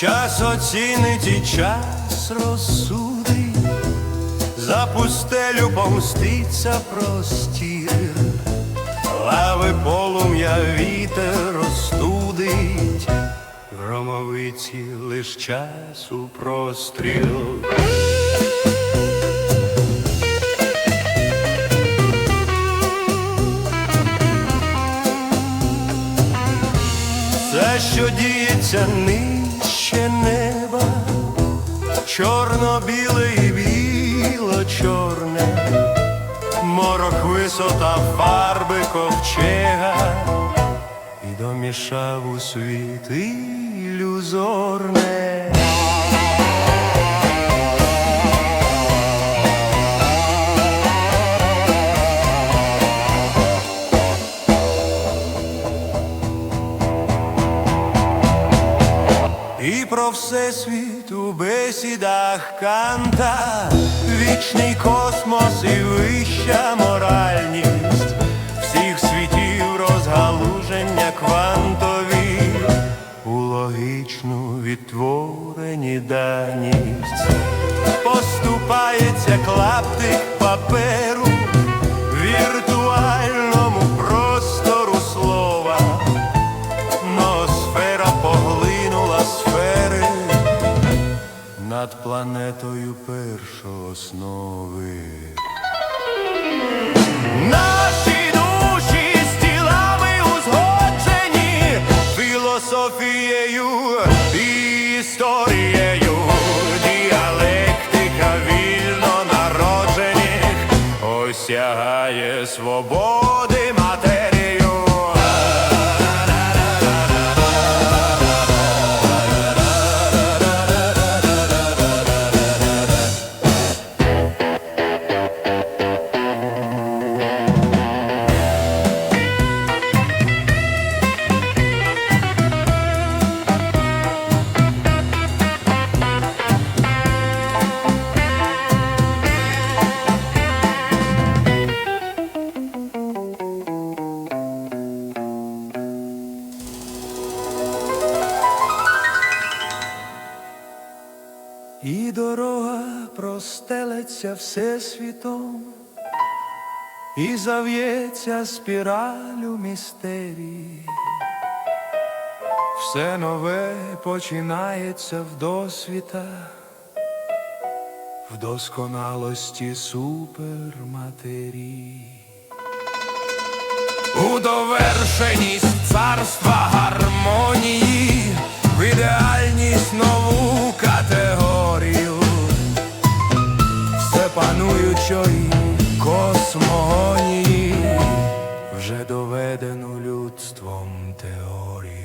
Час оцінить і час розсудить, за пустелю помститься простір, лави полум'я вітер розстудить, громовиці лиш часу простріл. Все, що діється нижче неба, чорно-біле і біло-чорне, морок висота фарби ковчега, і домішав у світ ілюзорне. І про всесвіт у бесідах канта, вічний космос і вища моральність, всіх світів розгалуження квантові, у логічну відтворені даність, поступається клаптик паперу планетою першооснови. Наші душі з тілами узгоджені філософією і історією, діалектика вільно народжених осягає свободи простелеться всесвітом, і зав'ється спіралю містерії. Все нове починається в досвіта, в досконалості суперматерії. У довершеність царства пануючої космогонії вже доведено людством теорії.